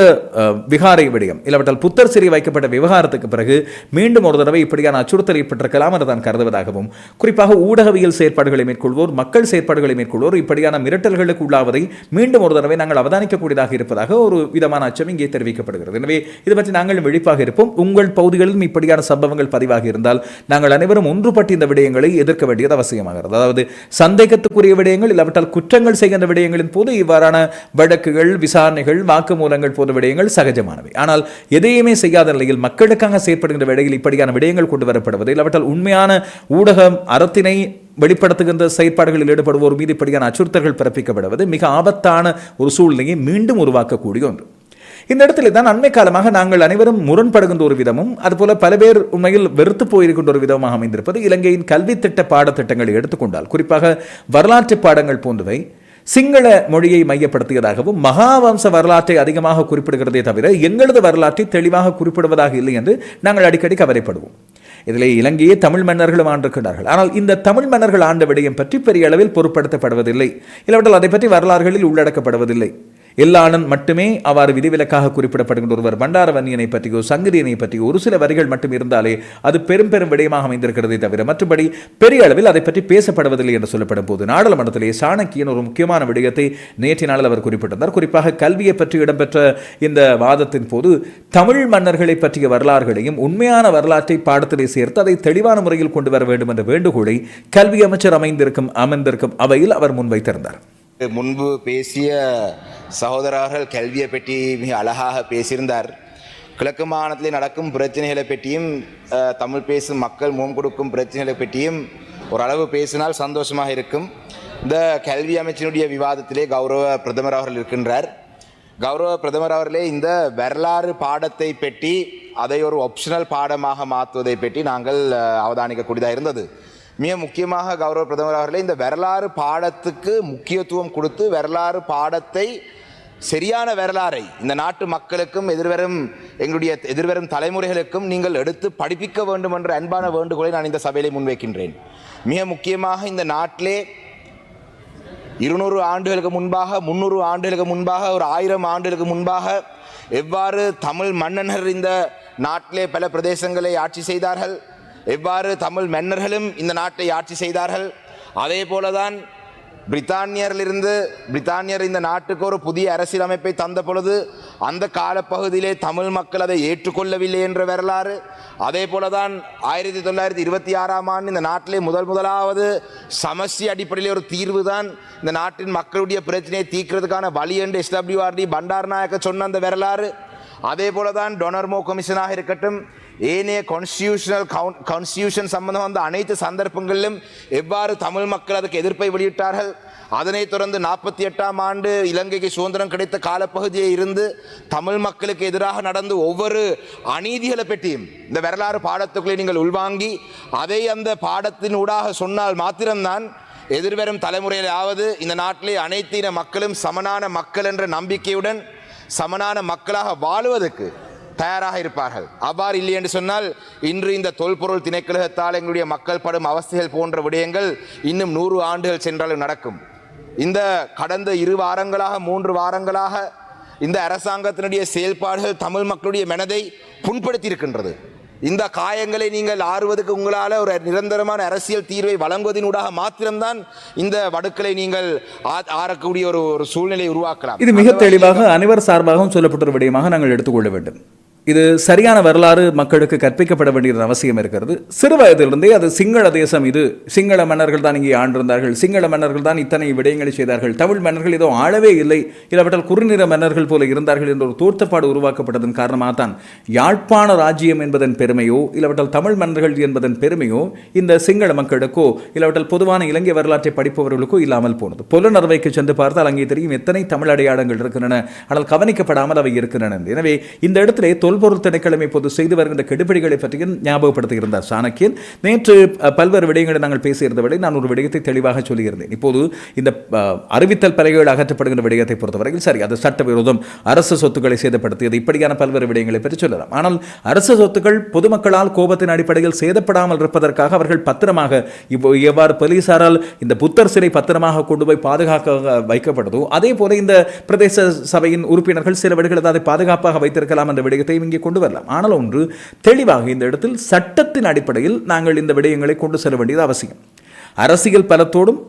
Speaker 1: விகாரை விடயம் இல்லாவிட்டால் புத்தர் சிறை வைக்கப்பட்ட விவகாரத்துக்கு பிறகு மீண்டும் ஒரு தடவை இப்படியான அச்சுறுத்தல் ஏற்பட்டிருக்கலாம் என்று தான் கருதுவதாகவும் குறிப்பாக ஊடகவியல் செயற்பாடுகளை மேற்கொள்வோர் மக்கள் செயற்பாடுகளை மேற்கொள்வோர் இப்படியான மிரட்டல்களுக்கு உள்ளாவதை மீண்டும் ஒரு தடவை நாங்கள் அவதானிக்கக்கூடியதாக இருப்பதாக ஒரு விதமான அச்சம் இங்கே தெரிவிக்கப்படுகிறது. எனவே இது பற்றி நாங்கள் விழிப்பாக இருப்போம். உங்கள் பகுதிகளிலும் இப்படியான சம்பவங்கள் பதிவாக இருந்தால் நாங்கள் அனைவரும் ஒன்றுபட்டு இந்த விடயங்களை எதிர்க்க வேண்டியது அவசியமாகிறது அதாவது சந்தேகத்துக்குரிய விடயங்கள் இல்லாவிட்டால் குற்றங்கள் செய்கின்ற விடயங்களின் போது இவ்வாறான வழக்குகள் விசாரணைகள் வாக்குமூலங்கள் போன்ற விடயங்கள் சகஜமானவை. ஆனால் எதையுமே செய்யாத நிலையில் மக்களுக்காக செயற்படுகின்ற வேளையில் இப்படியான விடயங்கள் கொண்டு வரப்படுவது இல்லாவிட்டால் உண்மையான ஊடகம் அறத்தினை வெளிப்படுத்துகின்ற செயற்பாடுகளில் ஈடுபடுவோர் மீது இப்படியான அச்சுறுத்தல்கள் பிறப்பிக்கப்படுவது மிக ஆபத்தான ஒரு சூழ்நிலையை மீண்டும் உருவாக்கக்கூடிய ஒன்று. இந்த இடத்துல தான் அண்மை காலமாக நாங்கள் அனைவரும் முரண்படுகின்ற ஒரு விதமும் அதுபோல பல பேர் உண்மையில் வெறுத்து போயிருக்கின்ற ஒரு விதமாக அமைந்திருப்பது இலங்கையின் கல்வி திட்ட பாடத்திட்டங்களை எடுத்துக்கொண்டால் குறிப்பாக வரலாற்று பாடங்கள் போன்றவை சிங்கள மொழியை மையப்படுத்தியதாகவும் மகாவம்ச வரலாற்றை அதிகமாக குறிப்பிடுகிறதே தவிர எங்களது வரலாற்றை தெளிவாக குறிப்பிடுவதாக இல்லை என்று நாங்கள் அடிக்கடி கவலைப்படுவோம். இதில் இலங்கையே தமிழ் மன்னர்களும் ஆண்டிருக்கிறார்கள் ஆனால் இந்த தமிழ் மன்னர்கள் ஆண்ட விடயம் பற்றி பெரிய அளவில் பொருட்படுத்தப்படுவதில்லை. இல்லாவிட்டால் அதை பற்றி வரலாறுகளில் உள்ளடக்கப்படுவதில்லை. எல்லாளன் மட்டுமே அவ்வாறு விதிவிலக்காக குறிப்பிடப்படுகின்ற ஒருவர். பண்டாரவன்யனை பற்றியோ சங்கரியனை பற்றியோ ஒரு சில வரிகள் மட்டும் இருந்தாலே அது பெரும் பெரும் விடயமாக அமைந்திருக்கிறதே தவிர மற்றபடி பெரிய அளவில் அதை பற்றி பேசப்படுவதில்லை என்று சொல்லப்படும் போது நாடாளுமன்றத்திலே சாணக்கியன் ஒரு முக்கியமான விடயத்தை நேற்றைய நாளில் அவர் குறிப்பிட்டிருந்தார். குறிப்பாக கல்வியை பற்றி இடம்பெற்ற இந்த வாதத்தின் போது தமிழ் மன்னர்களை பற்றிய வரலாறுகளையும் உண்மையான வரலாற்றை பாடத்திலே சேர்த்து அதை தெளிவான முறையில் கொண்டு வர வேண்டும் என்ற வேண்டுகோளை கல்வி அமைச்சர் அமைந்திருக்கும் அமர்ந்திருக்கும் அவையில் அவர் முன்வைத்திருந்தார்.
Speaker 3: முன்பு பேசிய சகோதரர்கள் கல்வியை பற்றி மிக அழகாக பேசியிருந்தார். கிழக்கு மாகாணத்தில் நடக்கும் பிரச்சனைகளை பற்றியும் தமிழ் பேசும் மக்கள் முகம் கொடுக்கும் பிரச்சனைகளை பற்றியும் ஓரளவு பேசினால் சந்தோஷமாக இருக்கும். இந்த கல்வி அமைச்சினுடைய விவாதத்திலே கௌரவ பிரதமர் அவர்கள் இருக்கின்றார். கௌரவ பிரதமர் அவர்களே இந்த வரலாறு பாடத்தை பற்றி அதை ஒரு ஆப்ஷனல் பாடமாக மாற்றுவதை பற்றி நாங்கள் அவதானிக்கக்கூடியதாக இருந்தது. மிக முக்கியமாக கௌரவ பிரதமர் அவர்களே இந்த வரலாறு பாடத்துக்கு முக்கியத்துவம் கொடுத்து வரலாறு பாடத்தை சரியான வரலாறை இந்த நாட்டு மக்களுக்கும் எதிர்வரும் எங்களுடைய எதிர்வரும் தலைமுறைகளுக்கும் நீங்கள் எடுத்து படிப்பிக்க வேண்டும் என்ற அன்பான வேண்டுகோளை நான் இந்த சபையிலே முன்வைக்கின்றேன். மிக முக்கியமாக இந்த நாட்டிலே இருநூறு ஆண்டுகளுக்கு முன்பாக முந்நூறு ஆண்டுகளுக்கு முன்பாக ஒரு ஆயிரம் ஆண்டுகளுக்கு முன்பாக எவ்வாறு தமிழ் மன்னனர் இந்த நாட்டிலே பல பிரதேசங்களை ஆட்சி செய்தார்கள் எவ்வாறு தமிழ் மன்னர்களும் இந்த நாட்டை ஆட்சி செய்தார்கள்? அதே போலதான் பிரித்தானியரிலிருந்து பிரித்தானியர் இந்த நாட்டுக்கு ஒரு புதிய அரசியலமைப்பை தந்த பொழுது அந்த காலப்பகுதியிலே தமிழ் மக்கள் அதை ஏற்றுக்கொள்ளவில்லை என்ற வரலாறு. அதே போலதான் ஆயிரத்தி தொள்ளாயிரத்தி இருபத்தி ஆறாம் ஆண்டு இந்த நாட்டிலே முதல் முதலாவது சமஸ்டி அடிப்படையில் ஒரு தீர்வு தான் இந்த நாட்டின் மக்களுடைய பிரச்சனையை தீர்க்கிறதுக்கான வழி என்று எஸ்டபிள்யூஆர்டி பண்டாரநாயக்க சொன்ன அந்த வரலாறு. அதே போல தான் டொனர்மோ கமிஷனாக இருக்கட்டும் ஏனைய கான்ஸ்டியூஷனல் கான்ஸ்டியூஷன் சம்பந்தம் வந்த அனைத்து சந்தர்ப்பங்களிலும் எவ்வாறு தமிழ் மக்கள் அதுக்கு எதிர்ப்பை வெளியிட்டார்கள் அதனைத் தொடர்ந்து நாற்பத்தி எட்டாம் ஆண்டு இலங்கைக்கு சுதந்திரம் கிடைத்த காலப்பகுதியை இருந்து தமிழ் மக்களுக்கு எதிராக நடந்த ஒவ்வொரு அநீதிகளை பற்றியும் இந்த வரலாறு பாடத்துக்குள்ளே நீங்கள் உள்வாங்கி அதை அந்த பாடத்தின் ஊடாக சொன்னால் மாத்திரம்தான் எதிர்வரும் தலைமுறையிலாவது இந்த நாட்டிலே அனைத்து இன மக்களும் சமனான மக்கள் என்ற நம்பிக்கையுடன் சமனான மக்களாக வாழுவதற்கு தயாராக இருப்பார்கள். அவ்வாறு இல்லை என்று சொன்னால் இன்று இந்த தொல்பொருள் திணைக்கழகத்தால் எங்களுடைய மக்கள் படும் அவஸ்தைகள் போன்ற விடயங்கள் இன்னும் நூறு ஆண்டுகள் சென்றாலும் நடக்கும். இந்த கடந்த இரு வாரங்களாக மூன்று வாரங்களாக இந்த அரசாங்கத்தினுடைய செயல்பாடுகள் தமிழ் மக்களுடைய மனதை புண்படுத்தி இருக்கின்றது இந்த காயங்களை நீங்கள் ஆறுவதற்கு உங்களால் ஒரு நிரந்தரமான அரசியல் தீர்வை வழங்குவதனூடாக மாத்திரம்தான் இந்த வடுக்களை நீங்கள் ஆறக்கூடிய ஒரு ஒரு சூழ்நிலையை உருவாக்கலாம்.
Speaker 1: இது மிக தெளிவாக அனைவர் சார்பாகவும் சொல்லப்பட்ட ஒரு விடயமாக நாங்கள் எடுத்துக்கொள்ள வேண்டும். இது சரியான வரலாறு மக்களுக்கு கற்பிக்கப்பட வேண்டியது அவசியம் இருக்கிறது. சிறு வயதிலிருந்தே அது சிங்கள தேசம் இது. சிங்கள மன்னர்கள் தான் இங்கே ஆண்டிருந்தார்கள். சிங்கள மன்னர்கள் தான் இத்தனை விடயங்களை செய்தார்கள். தமிழ் மன்னர்கள் ஏதோ ஆளவே இல்லை. இல்லாவிட்டால் குறுநிற மன்னர்கள் போல இருந்தார்கள் என்ற ஒரு தூர்த்தப்பாடு உருவாக்கப்பட்டதன் காரணமாக தான் யாழ்ப்பாண ராஜ்யம் என்பதன் பெருமையோ இல்லாவிட்டால் தமிழ் மன்னர்கள் என்பதன் பெருமையோ இந்த சிங்கள மக்களுக்கோ இல்லாவிட்டால் பொதுவான இலங்கை வரலாற்றை படிப்பவர்களுக்கோ இல்லாமல் போனது. புலனறுவைக்கு சென்று பார்த்தால் அங்கே தெரியும் எத்தனை தமிழ் அடையாளங்கள் இருக்கின்றன. ஆனால் கவனிக்கப்படாமல் அவை இருக்கின்றன. எனவே இந்த இடத்திலே தொல்பொருள் திணைக்களம் இப்போது செய்து வருகின்ற கெடுபிடிகளை பற்றியும் ஞாபகப்படுத்தியிருந்தார் சாணக்கியன். நேற்று பல்வேறு விடயங்களை நாங்கள் பேசியிருந்த விட நான் ஒரு விடயத்தை தெளிவாக சொல்லியிருந்தேன். இப்போது இந்த அறிவித்தல் பலகைகள் அகற்றப்படுகின்ற விடயத்தை பொறுத்தவரையில் சரி அது சட்டவிரோதம் அரசு சொத்துக்களை சேதப்படுத்தியது இப்படியான பல்வேறு விடயங்களை பற்றி சொல்லலாம். ஆனால் அரசு சொத்துக்கள் பொதுமக்களால் கோபத்தின் அடிப்படையில் சேதப்படாமல் இருப்பதற்காக அவர்கள் பத்திரமாக இப்போ எவ்வாறு போலீசாரால் இந்த புத்தர் சிலை பத்திரமாக கொண்டு போய் பாதுகாக்க வைக்கப்படுதோ அதே போல இந்த பிரதேச சபையின் உறுப்பினர்கள் சில விடுகள் அதை பாதுகாப்பாக வைத்திருக்கலாம் என்ற விடயத்தை இங்கே கொண்டு வரலாம். ஆனால் ஒன்று தெளிவாக இந்த இடத்தில் சட்டத்தின் அடிப்படையில் நாங்கள் இந்த விடயங்களை கொண்டு செல்ல வேண்டியது அவசியம். அரசியல் பலத்தோடும்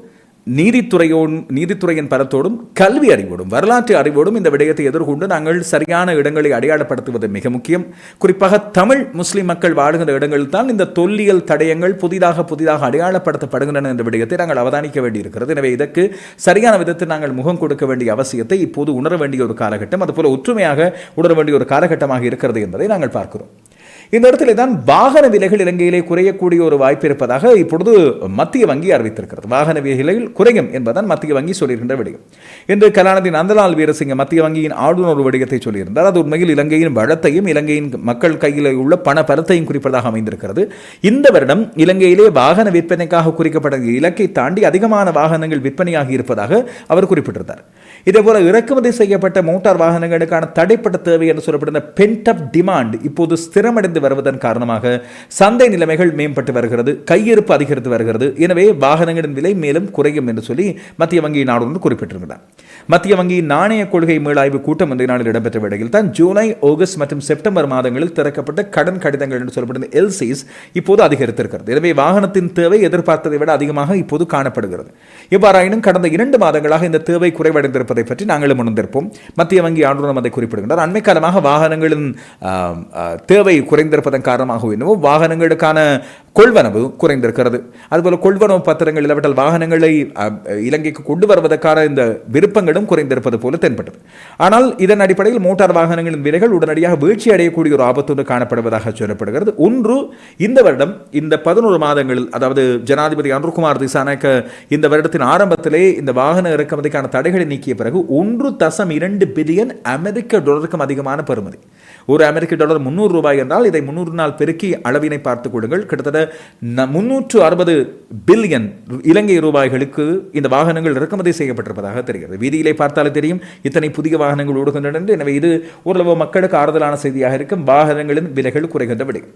Speaker 1: நீதித்துறையோடும் நீதித்துறையின் பலத்தோடும் கல்வி அறிவோடும் வரலாற்று அறிவோடும் இந்த விடயத்தை எதிர்கொண்டு நாங்கள் சரியான இடங்களை அடையாளப்படுத்துவது மிக முக்கியம். குறிப்பாக தமிழ் முஸ்லிம் மக்கள் வாழுகின்ற இடங்களில் தான் இந்த தொல்லியல் தடயங்கள் புதிதாக புதிதாக அடையாளப்படுத்தப்படுகின்றன என்ற விடயத்தை நாங்கள் அவதானிக்க வேண்டியிருக்கிறது. எனவே இதற்கு சரியான விதத்தில் நாங்கள் முகம் கொடுக்க வேண்டிய அவசியத்தை இப்போது உணர வேண்டிய ஒரு காலகட்டம் அதுபோல ஒற்றுமையாக உணர வேண்டிய ஒரு காலகட்டமாக இருக்கிறது என்பதை நாங்கள் பார்க்கிறோம். இந்த இடத்துல தான் வாகன விலைகள் இலங்கையிலே குறையக்கூடிய ஒரு வாய்ப்பு இருப்பதாக இப்பொழுது மத்திய வங்கி அறிவித்திருக்கிறது. வாகன விலைகள் குறையும் என்பதான் மத்திய வங்கி சொல்லியிருக்கின்ற விடயம். இன்று கலாநிதி நந்தலால் வீரசிங்க மத்திய வங்கியின் ஆளுநர் ஒரு விடயத்தை சொல்லியிருந்தார். அது உண்மையில் இலங்கையின் வளத்தையும் இலங்கையின் மக்கள் கையில் உள்ள பண பலத்தையும் குறிப்பதாக அமைந்திருக்கிறது. இந்த வருடம் இலங்கையிலே வாகன விற்பனைக்காக குறிக்கப்பட்ட இலக்கை தாண்டி அதிகமான வாகனங்கள் விற்பனையாகி இருப்பதாக அவர் குறிப்பிட்டிருந்தார். இதேபோல இறக்குமதி செய்யப்பட்ட மோட்டார் வாகனங்களுக்கான தடைப்பட்ட தேவை என்று சொல்லப்படுகிற பென்டப் டிமாண்ட் இப்போது ஸ்திரமடைந்து வருவதன் காரணமாக சந்தை நிலைமைகள் மேம்பட்டு வருகிறது கையிருப்பு அதிகரித்து வருகிறது. எனவே வாகனங்களின் விலை மேலும் குறையும் என்று சொல்லி மத்திய வங்கியின் நாடு குறிப்பிட்டிருக்கிறார். மத்திய வங்கியின் நாணய கொள்கை மீளாய்வு கூட்டம் இந்த நாளில் இடம்பெற்ற வேளையில் தான் ஜூலை ஆகஸ்ட் மற்றும் செப்டம்பர் மாதங்களில் திறக்கப்பட்ட கடன் கடிதங்கள் என்று சொல்லப்படுகிற எல்சிஸ் இப்போது அதிகரித்திருக்கிறது. எனவே வாகனத்தின் தேவை எதிர்பார்த்ததை விட அதிகமாக இப்போது காணப்படுகிறது. இவ்வாறாயினும் கடந்த இரண்டு மாதங்களாக இந்த தேவை குறைவடைந்திருப்பதை பற்றி நாங்களும் உணர்ந்திருப்போம். மத்திய வங்கி ஆளுநரும் அதை குறிப்பிடுகின்றார். அண்மை காலமாக வாகனங்களின் தேவை குறைந்திருப்பதன் காரணமாக என்னவோ வாகனங்களுக்கான கொள்வனவு குறைந்திருக்கிறது. அதுபோல் கொள்வனவு பத்திரங்கள் இல்லாவிட்டால் வாகனங்களை இலங்கைக்கு கொண்டு வருவதற்கான இந்த விருப்பங்களும் குறைந்திருப்பது போல தென்பட்டது. ஆனால் இதன் அடிப்படையில் மோட்டார் வாகனங்களின் விலைகள் உடனடியாக வீழ்ச்சி அடையக்கூடிய ஒரு ஆபத்தோடு காணப்படுவதாக சொல்லப்படுகிறது. ஒன்று இந்த வருடம் இந்த பதினோரு மாதங்களில் அதாவது ஜனாதிபதி அனுர்குமார் திசாநாயக்க இந்த வருடத்தின் ஆரம்பத்திலே இந்த வாகன இறக்குமதிக்கான தடைகளை நீக்கிய பிறகு ஒன்று தசம் இரண்டு பில்லியன் அமெரிக்க டாலருக்கும் அதிகமான பெறுமதி. ஒரு அமெரிக்க டாலர் முந்நூறு ரூபாய் என்றால் இதை முந்நூறு நாள் பெருக்கி அளவினை பார்த்துக் கொள்ளுங்கள். கிட்டத்தட்ட முன்னூற்று அறுபது பில்லியன் இலங்கை ரூபாய்களுக்கு இந்த வாகனங்கள் இறக்குமதி செய்யப்பட்டிருப்பதாக தெரிகிறது. வீதியிலே பார்த்தாலே தெரியும் இத்தனை புதிய வாகனங்கள் ஓடுகின்றன எனவே இது ஓரளவு மக்களுக்கு ஆறுதலான செய்தியாக இருக்கும். வாகனங்களின் விலைகள் குறைகின்ற விடயம்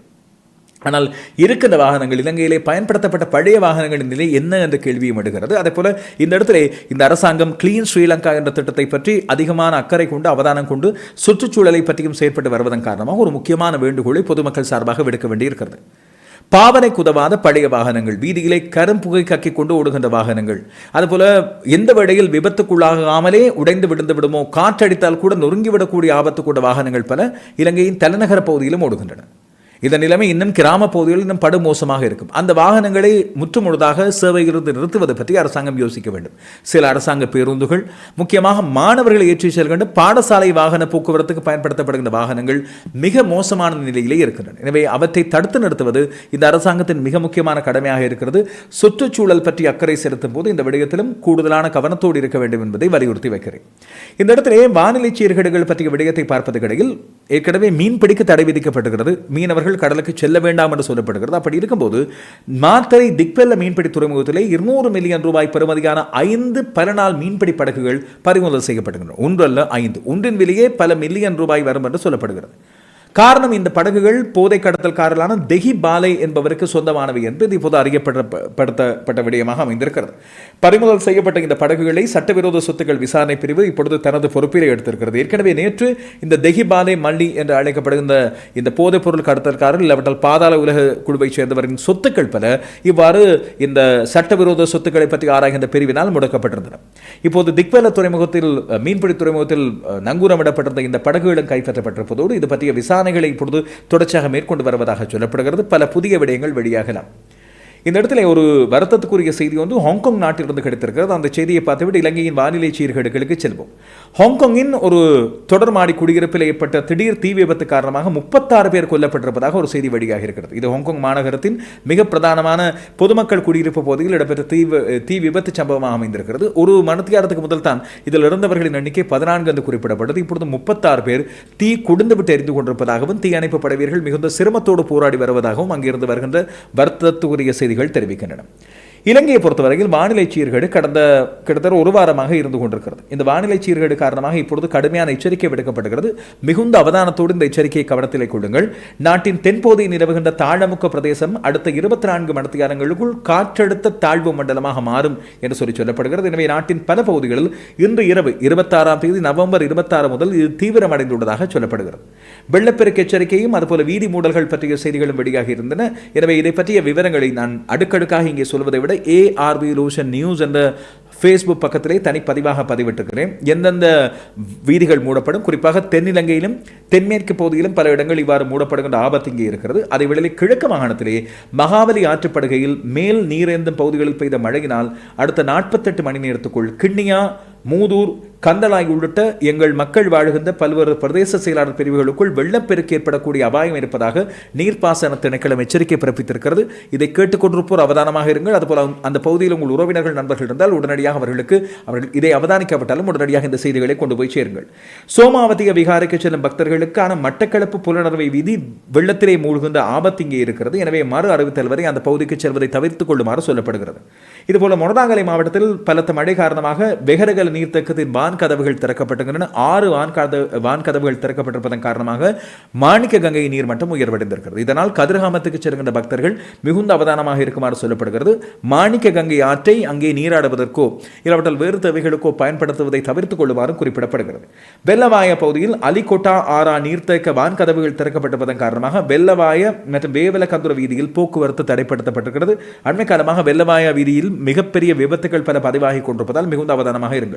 Speaker 1: ஆனால் இருக்கின்ற வாகனங்கள் இலங்கையிலே பயன்படுத்தப்பட்ட பழைய வாகனங்களின் நிலை என்ன என்ற கேள்வியும் எடுக்கிறது அதே போல இந்த இடத்திலே இந்த அரசாங்கம் கிளீன் ஸ்ரீலங்கா என்ற திட்டத்தை பற்றி அதிகமான அக்கறை கொண்டு அவதானம் கொண்டு சுற்றுச்சூழலை பற்றியும் செயற்பட்டு வருவதன் காரணமாக ஒரு முக்கியமான வேண்டுகோளை பொதுமக்கள் சார்பாக விடுக்க வேண்டியிருக்கிறது. பாவனைக்கு உதவாத பழைய வாகனங்கள் வீதியிலே கரும்புகை கக்கி கொண்டு ஓடுகின்ற வாகனங்கள் அதுபோல எந்த வேளையில் விபத்துக்குள்ளாகாமலே உடைந்து விழுந்து விடுமோ காற்றடித்தால் கூட நொறுங்கிவிடக்கூடிய ஆபத்து கொண்ட வாகனங்கள் பல இலங்கையின் தலைநகர பகுதியிலும் ஓடுகின்றன. இந்த நிலைமை இன்னும் கிராம பகுதிகளில் இன்னும் படுமோசமாக இருக்கும். அந்த வாகனங்களை முற்றுமுழுதாக சேவையிலிருந்து நிறுத்துவது பற்றி அரசாங்கம் யோசிக்க வேண்டும். சில அரசாங்க பேருந்துகள் முக்கியமாக மாணவர்களை ஏற்றி செல்கின்ற பாடசாலை வாகன போக்குவரத்துக்கு பயன்படுத்தப்படுகின்ற வாகனங்கள் மிக மோசமான நிலையிலே இருக்கின்றன. எனவே அவற்றை தடுத்து நிறுத்துவது இந்த அரசாங்கத்தின் மிக முக்கியமான கடமையாக இருக்கிறது. சுற்றுச்சூழல் பற்றி அக்கறை செலுத்தும் போது இந்த விடயத்திலும் கூடுதலான கவனத்தோடு இருக்க வேண்டும் என்பதை வலியுறுத்தி வைக்கிறேன். இந்த இடத்திலே வானிலை சீர்கேடுகள் பற்றிய விடயத்தை பார்ப்பதற்கிடையில் ஏற்கனவே மீன்பிடிக்க தடை விதிக்கப்பட்டிருக்கிறது. மீனவர்கள் கடலுக்கு செல்ல வேண்டாம் என்று சொல்லப்படுகிறது. அப்படி இருக்கும்போது மாத்தறை திக்வெல்ல மீன்பிடி துறைமுகத்திலே இருநூறு மில்லியன் ரூபாய் பெறுமதியான ஐந்து பல நாள் மீன்பிடி படகுகள் பறிமுதல் செய்யப்படுகின்றன. ஒன்றல்ல ஐந்து. ஒன்றின் விலையே பல மில்லியன் ரூபாய் வரும் என்று சொல்லப்படுகிறது. காரணம் இந்த படகுகள் போதை கடத்தல்காரர்களான தெஹி பாலை என்பவருக்கு சொந்தமானவை என்பது இப்போது அறியப்படுத்தப்பட்ட விடயமாக அமைந்திருக்கிறது. பறிமுதல் செய்யப்பட்ட இந்த படகுகளை சட்டவிரோத சொத்துக்கள் விசாரணை பிரிவு இப்பொழுது தனது பொறுப்பிலே எடுத்திருக்கிறது. ஏற்கனவே நேற்று இந்த தெஹி பாலை மல்லி என்று அழைக்கப்படுகின்ற இந்த போதைப் பொருள் கடத்தல்காரர் இல்லாவிட்டால் பாதாள உலக குழுவைச் சேர்ந்தவரின் சொத்துக்கள் பல இவ்வாறு இந்த சட்டவிரோத சொத்துக்களை பற்றி ஆராய்கின்ற பிரிவினால் முடக்கப்பட்டிருந்தன. இப்போது திக்வல துறைமுகத்தில் மீன்பிடி துறைமுகத்தில் நங்கூரமிடப்பட்டிருந்த இந்த படகுகளும் கைப்பற்றப்பட்டிருப்பதோடு இது பற்றிய விசாரணை விசாரணைகளை இப்பொழுது தொடர்ச்சியாக மேற்கொண்டு வருவதாக சொல்லப்படுகிறது. பல புதிய விடயங்கள் வெளியாகலாம். இந்த இடத்துல ஒரு வருத்தத்துக்குரிய செய்தி வந்து ஹாங்காங் நாட்டிலிருந்து கிடைத்திருக்கிறது. அந்த செய்தியை பார்த்துவிட்டு இலங்கையின் வானிலை சீர்கேடுகளுக்கு செல்வோம். ஹாங்காங்கின் ஒரு தொடர் மாடி குடியிருப்பில் ஏற்பட்ட திடீர் தீ விபத்து காரணமாக முப்பத்தாறு பேர் கொல்லப்பட்டிருப்பதாக ஒரு செய்தி வெளியாக இருக்கிறது. இது ஹாங்காங் மாநகரத்தின் மிக பிரதானமான பொதுமக்கள் குடியிருப்பு பகுதியில் இடம்பெற்ற தீ வி- தீ விபத்து சம்பவமாக அமைந்திருக்கிறது. ஒரு மனத்தியாரத்துக்கு முதல் தான் இதில் இருந்தவர்களின் எண்ணிக்கை பதினான்கு என்று குறிப்பிடப்பட்டது இப்பொழுது முப்பத்தாறு பேர் தீ குடிந்துவிட்டு எரிந்து கொண்டிருப்பதாகவும் தீ அணைப்பு மிகுந்த சிரமத்தோடு போராடி வருவதாகவும் அங்கிருந்து வருகின்ற வருத்தத்துக்குரிய செய்திகள் தெரிவிக்கின்றன. இலங்கையை பொறுத்தவரையில் வானிலை சீர்கேடு கடந்த கிட்டத்தட்ட ஒரு வாரமாக இருந்து கொண்டிருக்கிறது. இந்த வானிலை சீர்கேடு காரணமாக இப்பொழுது கடுமையான எச்சரிக்கை விடுக்கப்படுகிறது. மிகுந்த அவதானத்தோடு இந்த எச்சரிக்கையை கவனத்தில் கொள்ளுங்கள். நாட்டின் தென்பகுதியில் நிலவுகின்ற தாழமுக்க பிரதேசம் அடுத்த இருபத்தி நான்கு மணித்தியாரங்களுக்குள் காற்றழுத்த தாழ்வு மண்டலமாக மாறும் என்று சொல்லி சொல்லப்படுகிறது. எனவே நாட்டின் பல பகுதிகளில் இன்று இரவு இருபத்தாறாம் தேதி நவம்பர் இருபத்தாறு முதல் இது தீவிரமடைந்துள்ளதாக சொல்லப்படுகிறது. வெள்ளப்பெருக்கு எச்சரிக்கையும் அதுபோல வீதி மூடல்கள் பற்றிய செய்திகளும் வெளியாகி இருந்தன. எனவே இதை பற்றிய விவரங்களை நான் அடுக்கடுக்காக இங்கே சொல்வதை விட ஏஆர்பி லூஷன் நியூஸ் என்ற ஃபேஸ்புக் பக்கத்திலே தனிப்பதிவாக பதிவிட்டிருக்கிறேன். எந்தெந்த வீதிகள் மூடப்படும் குறிப்பாக தென்னிலங்கையிலும் தென்மேற்கு பகுதியிலும் பல இடங்கள் இவ்வாறு மூடப்படுகின்ற ஆபத்து இங்கே இருக்கிறது. அதை விடலை கிழக்கு மாகாணத்திலே மகாவலி ஆற்றுப்படுகையில் மேல் நீரேந்தும் பகுதிகளில் பெய்த மழையினால் அடுத்த நாற்பத்தெட்டு மணி நேரத்துக்குள் கிண்ணியா மூதூர் கந்தளாய் உள்ளிட்ட எங்கள் மக்கள் வாழுகின்ற பல்வேறு பிரதேச செயலாளர் பிரிவுகளுக்குள் வெள்ளப்பெருக்கு ஏற்படக்கூடிய அபாயம் இருப்பதாக நீர்ப்பாசன திணைக்களம் எச்சரிக்கை பிறப்பித்திருக்கிறது. இதை கேட்டுக்கொண்டிருப்போர் அவதானமாக இருங்கள். அதுபோல் அந்த பகுதியில் உங்கள் உறவினர்கள் நண்பர்கள் இருந்தால் உடனடியாக அவர்களுக்கு அவர்கள் இதை அவதானிக்காவிட்டாலும் உடனடியாக இந்த செய்திகளை கொண்டு போய் சேருங்கள். சோமாவதிய விகாரைக்கு செல்லும் பக்தர்களுக்கான மட்டக்களப்பு புலனர்வை விதி வெள்ளத்திலே மூழ்கின்ற ஆபத்து இங்கே இருக்கிறது. எனவே மறு அறிவித்தல் வரை அந்த பகுதிக்கு செல்வதை தவிர்த்துக் கொள்ளுமாறு சொல்லப்படுகிறது. இதுபோல மொனதாங்கலை மாவட்டத்தில் பலத்த மழை காரணமாக வெகரகல் நீர்த்தக்கத்தின் வான் கதவுகள் திறக்கப்பட்டுகின்றன ஆறு வான் கதவு வான் கதவுகள் திறக்கப்பட்டிருப்பதன் காரணமாக மாணிக்க கங்கை நீர்மட்டம் உயர்வடைந்திருக்கிறது. இதனால் கதிர்காமத்துக்கு செல்கின்ற பக்தர்கள் மிகுந்த அவதானமாக இருக்குமாறு சொல்லப்படுகிறது. மாணிக்க கங்கை ஆற்றை அங்கே நீராடுவதற்கோ இல்லாவற்றால் வேறு தேவைகளுக்கோ பயன்படுத்துவதை தவிர்த்துக் கொள்ளுமாறு குறிப்பிடப்படுகிறது. வெள்ளவாய பகுதியில் அலிகோட்டா ஆறா நீர்த்தேக்க வான் கதவுகள் திறக்கப்பட்டிருப்பதன் காரணமாக வெள்ளவாய மற்றும் வேவலகந்துர வீதியில் போக்குவரத்து தடைப்படுத்தப்பட்டிருக்கிறது. அண்மை காலமாக வெள்ளவாய வீதியில் மிகப்பெரிய விபத்துகள் பல பதிவாகி கொண்டிருப்பதால் மிகுந்த அவதானமாக இருங்கள்.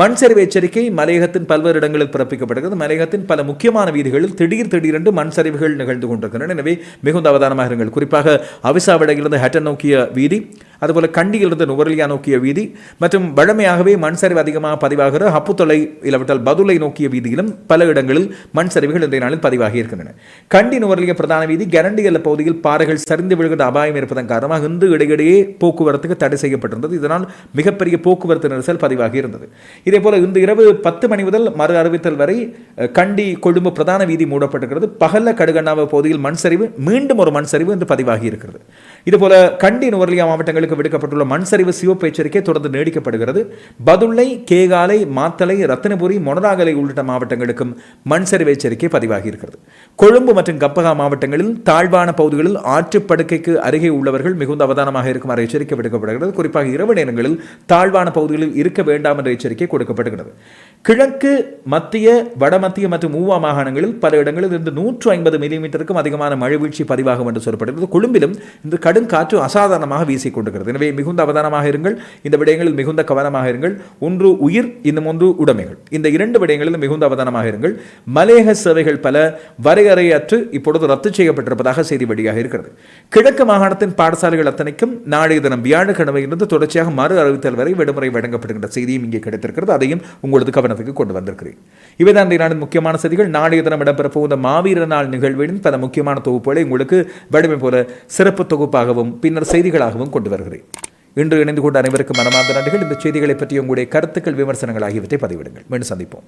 Speaker 1: மண் சரிவு எச்சரிக்கை மலையகத்தின் பல்வேறு இடங்களில் பிறப்பிக்கப்படுகிறது. மலையகத்தின் பல முக்கியமான வீதிகளில் திடீர் திடீரென்று மண் சரிவுகள் நிகழ்ந்து கொண்டிருக்கின்றன. எனவே மிகுந்த அவதானமாக இருங்கள். குறிப்பாக அவிசாவிடையிலிருந்து ஹட்டன் நோக்கிய வீதி அதுபோல கண்டியிலிருந்து நுவரலியா நோக்கிய வீதி மற்றும் வழமையாகவே மண் சரிவு அதிகமாக பதிவாகிற ஹப்புத்தொலை இல்லாவிட்டால் பதுளை நோக்கிய வீதியிலும் பல இடங்களில் மண் சரிவுகள் இன்றைய நாளில் பதிவாகி இருக்கின்றன. கண்டி நுவரலிய பிரதான வீதி கரண்டி எல்ல பகுதியில் பாறைகள் சரிந்து விழுகின்ற அபாயம் இருப்பதன் காரணமாக இந்து இடையிடையே போக்குவரத்துக்கு தடை செய்யப்பட்டிருந்தது. இதனால் மிகப்பெரிய போக்குவரத்து நெரிசல் பதிவாகி இருந்தது. இதே போல இந்த இரவு பத்து மணி முதல் மறு அறிவித்தல் வரை கண்டி கொழும்பு பிரதான வீதி மூடப்பட்டிருக்கிறது. பகல்ல கடுகண்ணாவ பகுதியில் மண் சரிவு மீண்டும் ஒரு மண் சரிவு என்று பதிவாகி இருக்கிறது. இதுபோல கண்டி நுவர்லியா மாவட்டங்களுக்கு விடுக்கப்பட்டுள்ள மண் சரிவு சிவப்பு எச்சரிக்கை தொடர்ந்து நீடிக்கப்படுகிறது. பதுளை கேகாலை மாத்தளை ரத்தினபுரி மொனராகலை உள்ளிட்ட மாவட்டங்களுக்கும் மண் சரிவு எச்சரிக்கை பதிவாகி இருக்கிறது கொழும்பு மற்றும் கப்பகா மாவட்டங்களில் தாழ்வான பகுதிகளில் ஆற்றுப்படுக்கைக்கு அருகே உள்ளவர்கள் மிகுந்த அவதானமாக இருக்குமாறு எச்சரிக்கை விடுக்கப்படுகிறது. குறிப்பாக இரவு நேரங்களில் தாழ்வான பகுதிகளில் இருக்க வேண்டாம் என்ற எச்சரிக்கை கொடுக்கப்படுகிறது. கிழக்கு மத்திய வடமத்திய மற்றும் மூவா மாகாணங்களில் பல இடங்களில் இருந்து நூற்று ஐம்பது மில்லிமீட்டருக்கும் அதிகமான மழை வீழ்ச்சி பதிவாகும் என்று சொல்லப்படுகிறது. கொழும்பிலும் இந்த கடும் காற்று அசாதாரணமாக வீசிக்கொண்டிருக்கிறது. எனவே மிகுந்த அவதானமாக இருங்கள். இந்த விடயங்களில் மிகுந்த கவனமாக இருங்கள். ஒன்று உயிர் இன்னும் ஒன்று உடைமைகள். இந்த இரண்டு விடயங்களிலும் மிகுந்த அவதானமாக இருங்கள். மலையக சேவைகள் பல வரையறையற்று இப்பொழுது ரத்து செய்யப்பட்டிருப்பதாக செய்தி வெளியாக இருக்கிறது. கிழக்கு மாகாணத்தின் பாடசாலைகள் அத்தனைக்கும் நாளைய தினம் வியாழக்கிழமையிலிருந்து தொடர்ச்சியாக மறு அறிவித்தல் வரை விடுமுறை வழங்கப்படுகின்ற செய்தியும் இங்கே கிடைத்திருக்கிறது. அதையும் உங்களது கவனத்துக்கு கொண்டு வந்திருக்கிறேன். இவைதான் இந்த நாளின் முக்கியமான செய்திகள். நாளைய தினம் இடம்பெற போகிற மாவீர நாள் நிகழ்வின் பல முக்கியமான தொகுப்புகளை உங்களுக்கு வடிமை போல சிறப்பு தொகுப்பாக தொகுப்பாகவும் பின்னர் செய்திகளாகவும் கொண்டு வருகிறேன். இன்று இணைந்து கொண்ட அனைவருக்கும் மனமார்ந்த நன்றிகள். இந்த செய்திகளை பற்றி உங்களுடைய கருத்துக்கள் விமர்சனங்கள் ஆகியவற்றை பதிவிடுங்கள். மீண்டும் சந்திப்போம்.